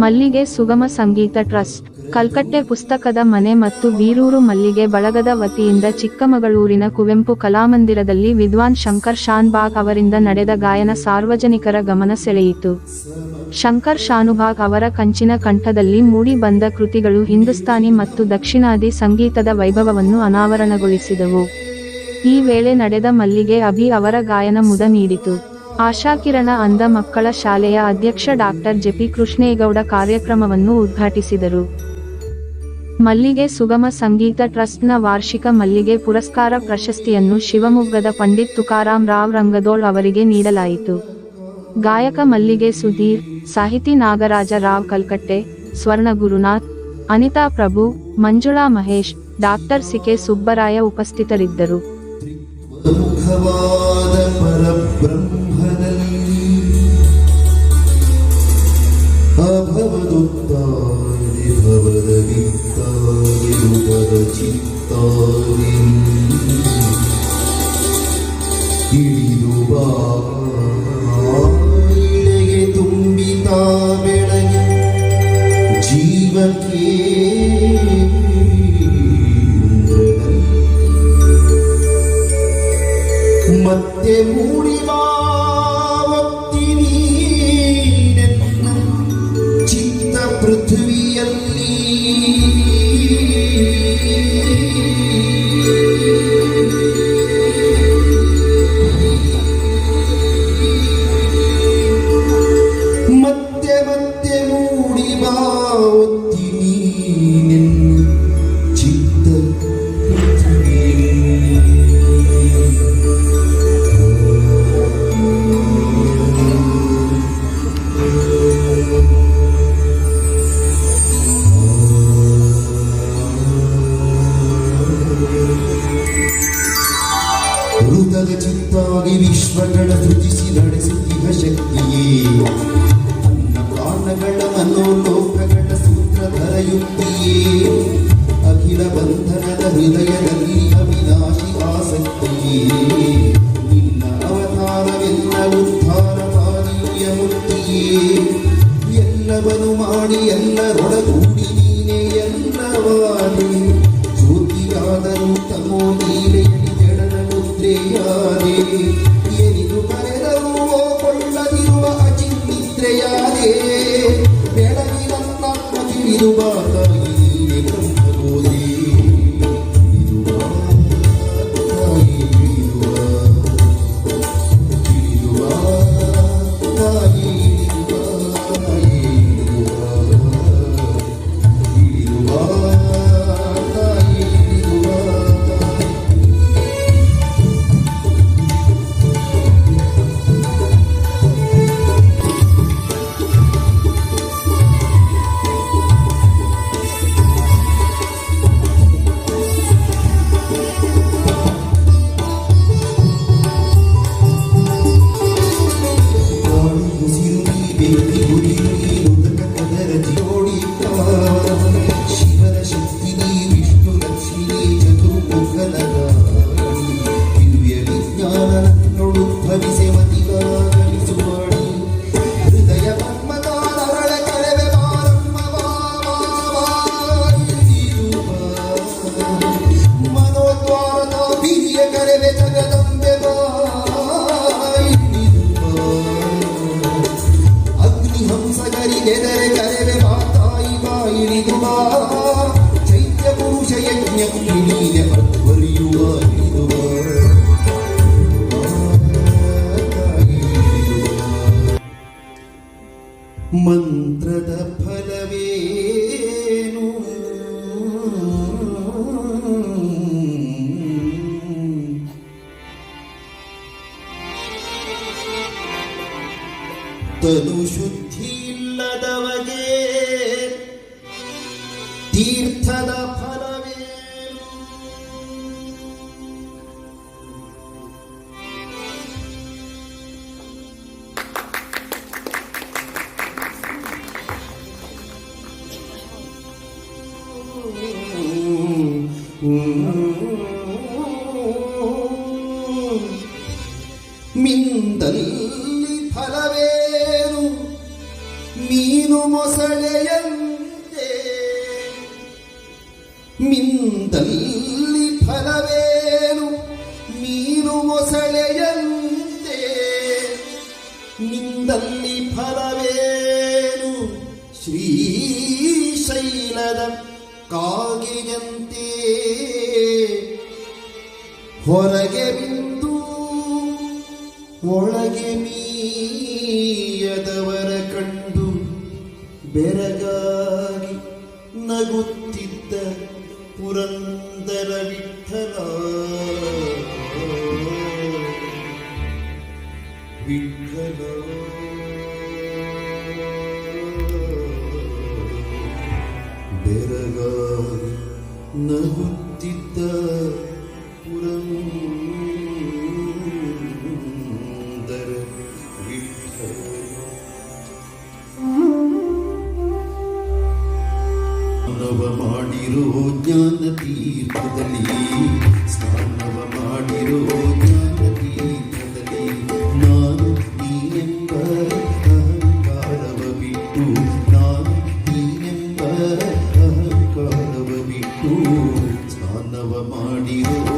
ಮಲ್ಲಿಗೆ ಸುಗಮ ಸಂಗೀತ ಟ್ರಸ್ಟ್ ಕಲ್ಕಟ್ಟೆ ಪುಸ್ತಕದ ಮನೆ ಮತ್ತು ಬೀರೂರು ಮಲ್ಲಿಗೆ ಬಳಗದ ವತಿಯಿಂದ ಚಿಕ್ಕಮಗಳೂರಿನ ಕುವೆಂಪು ಕಲಾಮಂದಿರದಲ್ಲಿ ವಿದ್ವಾನ್ ಶಂಕರ್ ಶಾನ್ಬಾಗ್ ಅವರಿಂದ ನಡೆದ ಗಾಯನ ಸಾರ್ವಜನಿಕರ ಗಮನ ಸೆಳೆಯಿತು. ಶಂಕರ್ ಶಾನುಭಾಗ್ ಅವರ ಕಂಚಿನ ಕಂಠದಲ್ಲಿ ಮೂಡಿ ಬಂದ ಕೃತಿಗಳು ಹಿಂದೂಸ್ತಾನಿ ಮತ್ತು ದಕ್ಷಿಣಾದಿ ಸಂಗೀತದ ವೈಭವವನ್ನು ಅನಾವರಣಗೊಳಿಸಿದವು. ಈ ವೇಳೆ ನಡೆದ ಮಲ್ಲಿಗೆ ಅಭಿ ಅವರ ಗಾಯನ ಮುದ ನೀಡಿತು. ಆಶಾಕಿರಣ ಅಂಧ ಮಕ್ಕಳ ಶಾಲೆಯ ಅಧ್ಯಕ್ಷ ಡಾಕ್ಟರ್ ಜೆಪಿ ಕೃಷ್ಣೇಗೌಡ ಕಾರ್ಯಕ್ರಮವನ್ನು ಉದ್ಘಾಟಿಸಿದರು. ಮಲ್ಲಿಗೆ ಸುಗಮ ಸಂಗೀತ ಟ್ರಸ್ಟ್ನ ವಾರ್ಷಿಕ ಮಲ್ಲಿಗೆ ಪುರಸ್ಕಾರ ಪ್ರಶಸ್ತಿಯನ್ನು ಶಿವಮೊಗ್ಗದ ಪಂಡಿತ್ ತುಕಾರಾಂ ರಾವ್ ರಂಗದೋಳ್ ಅವರಿಗೆ ನೀಡಲಾಯಿತು. ಗಾಯಕ ಮಲ್ಲಿಗೆ ಸುಧೀರ್, ಸಾಹಿತಿ Nagaraja Rao Kalkatte, Swarna Gurunath, Anitha Prabhu, Manjula Mahesh, doctor C K Subbaraya ಉಪಸ್ಥಿತರಿದ್ದರು. ವಿತ್ತಾದಿ ಉದರ ಚಿತ್ತಾದಿ ಇಳಿದು ಬಾ ಇಳೆಗೆ ತುಂಬಿತಾ ಬೆಳಗಿ ಜೀವಕ್ಕೆ ಇಂದ್ರದಲ್ಲಿ ಮತ್ತೆ ಮೂಡಿ ಮಾವತ್ತಿ ನೀನೆನ್ನ ಚಿತ್ತ ಪೃಥ್ವಿಯಲ್ಲಿ ಯುಕ್ತಿಯೇ ಅಖಿಲ ಬಂಧನದ ಹೃದಯದಲ್ಲಿ ಅವಿನಾಶಿ ಆಸಕ್ತಿಯೇ. ನಿನ್ನ ಅವತಾರವೆಲ್ಲ ಉದ್ಧಾರ ಪಾನೀಯ ಎಲ್ಲವನು ಮಾಡಿ ಎಲ್ಲರೊಡಗೂಡಿ it ಮಿಂದಲ್ಲಿ ಫಲವೇನು? ಮೀನು ಮೊಸಳೆಯಂತೆ. ಮಿಂದಲ್ಲಿ ಫಲವೇನು? ಮೀನು ಮೊಸಳೆಯಂತೆ. ನಿಂದಲ್ಲಿ ಫಲವೇನು? ಶ್ರೀ ಶೈಲದ ಹೊರಗೆ ಬಿಂದು ಒಳಗೆ ಮೀಯದವರ ಕಂಡು ಬೆರಗಾಗಿ ನಗುತ್ತಿದ್ದ ಪುರಂದರ ವಿಠಲ ಸ್ನಾನವ ಮಾಡಿರೋ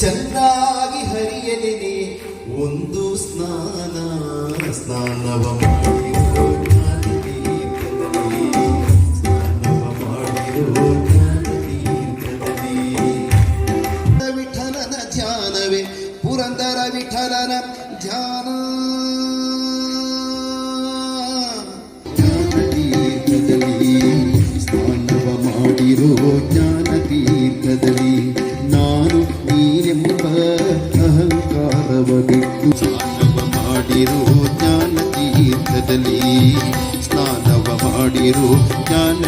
ಚಂದಾಗಿ ಹರಿಯಲಿದೆ. ಒಂದು ಸ್ನಾನ ಸ್ನಾನವ ವಿಠಲನ ಧ್ಯಾನವೇ ಪುರಂದರ ವಿಠಲನ ಧ್ಯಾನ. ಮಾಡಿರು ಜ್ಞಾನ ತೀರ್ಥದಲ್ಲಿ ಸ್ನಾನವ ಮಾಡಿರು ಜ್ಞಾನ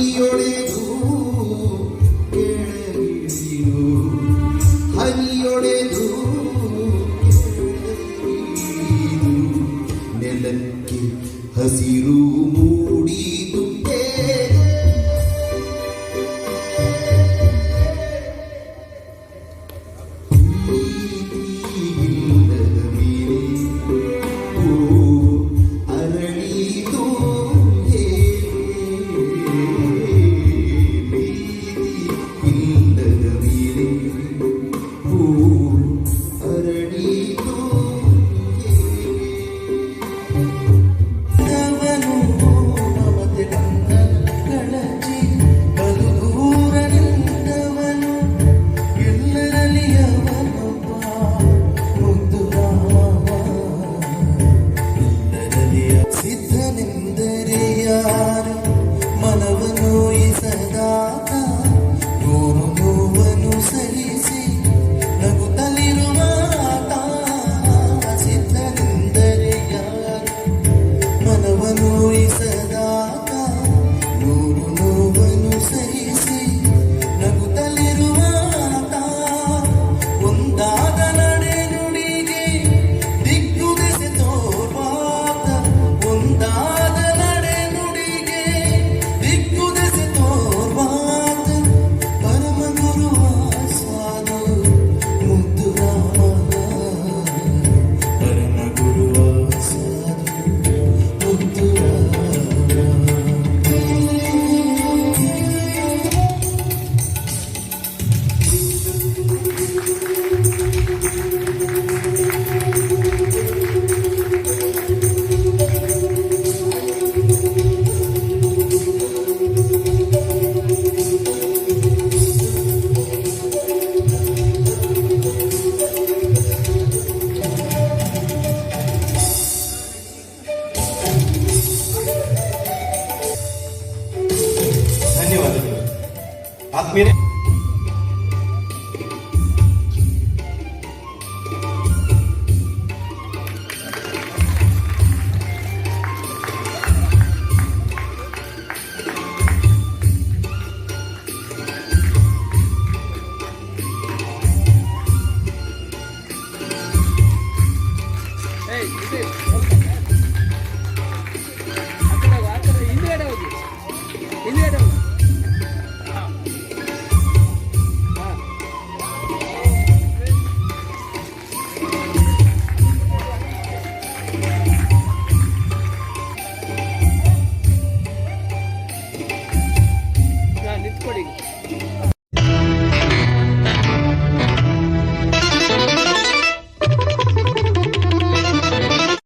Dio